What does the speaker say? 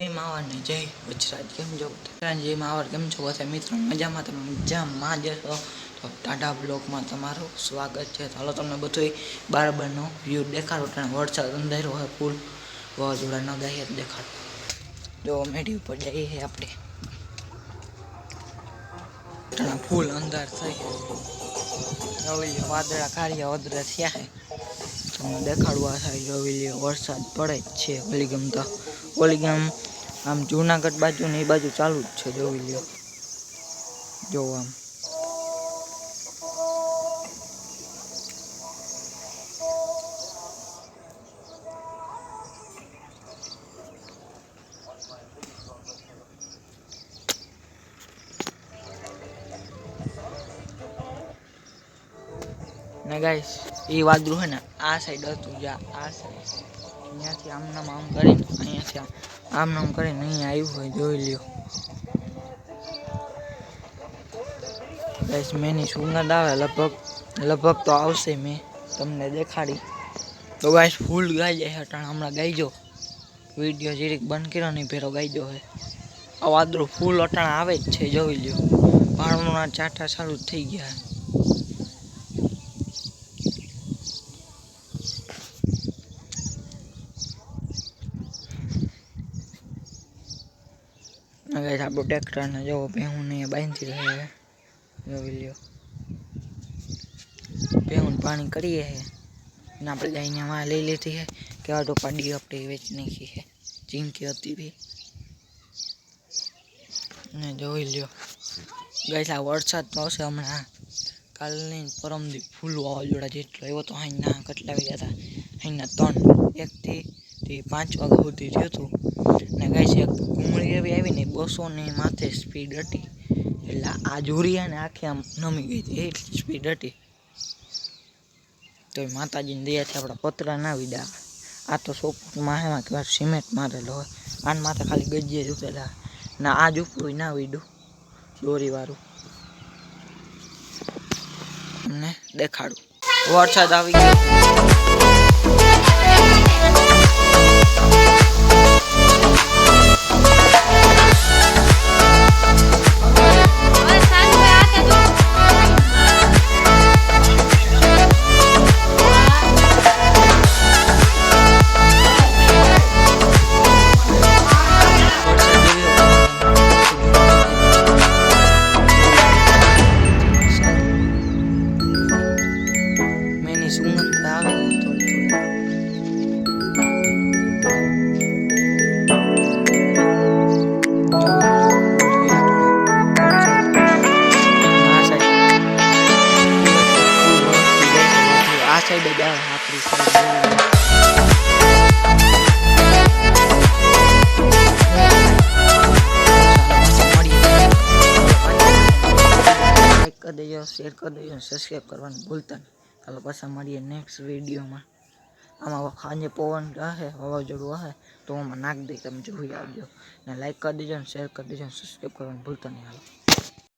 માવર ને જય ગુજરાત કેમ છો જય માવર કેમ છો બધા? મિત્રો, મજામાં તમે? મજામાં જ છો? તો ટાટા બ્લોકમાં તમારું સ્વાગત છે. ચાલો તમને બધું બરાબરનો વ્યૂ દેખાડો. ત્યાં વરસાદ અંધારો હોય, ફૂલ વાવાઝોડા ન ગાય જ દેખાડો. જો મેઢી ઉપર જઈએ છીએ આપણે. ત્યાં ફૂલ અંધાર થઈ હવે વાદળા કાળિયા વદરા થયા છે તમને દેખાડવા થાય જોવી વરસાદ પડે જ છે ઓલી તો. ઓલી આમ જુનાગઢ બાજુ ને એ બાજુ ચાલુ જ છે જોવી લ્યો. જો આમ ને ગાઈસ એ વાદળું હોય ને, આ સાઈડ હતું જા, આ સાઈડ અહીંયાથી આમ નામ આમ કરીને, અહીંયાથી આમ આમ નામ કરીને અહીંયા આવ્યું હોય, જોઈ લ્યો. ગાઈસ મેની સુગંધ આવે, લગભગ લગભગ તો આવશે મેં તમને દેખાડી. તો ગાઈસ ફૂલ ગાઈ જાય અટાણ હમણાં ગાઈજો વીડિયો જીરીક બંધ કર્યો નહીં ભેરો ગાઈજો હે. આ વાદળું ફૂલ અટાણ આવે જ છે, જોઈ લ્યો. પાણના ચાટા ચાલુ થઈ ગયા. ગાઈસ આપણો ટ્રેક્ટરને જોવો ભેહું ને બાંધી રહ્યો જોઈ લ્યો. ભેહું પાણી કરીએ છે. ને આપણે જઈને માં લઈ લીધી છે. કેવા તો પાડી આપણે વેચી નાખી છે. ચીંકી હતી બી. ને જોઈ લ્યો. ગાઈસ, આ વરસાદ તો આવશે હમણાં. કાલની પરમદી ફૂલ વાવાઝોડા જેટલો એવો તો અહીંના કેટલા વાગ્યા હતા? અહીંના ત્રણ. એકથી તે પાંચ વાગ્યા સુધી થયું હતું. ને ગાઈસ એક કુમળી એવી આવીને બસોની માથે સ્પીડ હતી. એટલે આ જોરિયાને આખી આમ નમી ગઈ હતી, એટલી સ્પીડ હતી. તો માતાજીની દયાથી આપણા પતરા ના વિદા. આ તો સોપમાં એમાં કે સિમેન્ટ મારેલો હોય. આને માથે ખાલી ગજીએ જ ઉતરેલા. ના આ જ ઉપરું ના વીડું. દોરીવાળું. તમને દેખાડું. વરસાદ આવી ગયો. મેની સુગંધ આવે થોડી થોડી આ સાઈડ જ આવે આપણી સાઈડ લાઈક કરી દેજો શેર કરી દેજો સબસ્ક્રાઈબ કરવાનું ભૂલતા નહીં ચાલો પાછા મળીએ નેક્સ્ટ વિડીયોમાં આમાં સાંજે પવન રહે વાવાઝોડું આવે તો આમાં નાખ દઈ તમે જોઈ આવજો. ને લાઈક કરી દેજો ને શેર કરી દેજો ને સબસ્ક્રાઈબ કરવાનું ભૂલતા નહીં હાલો.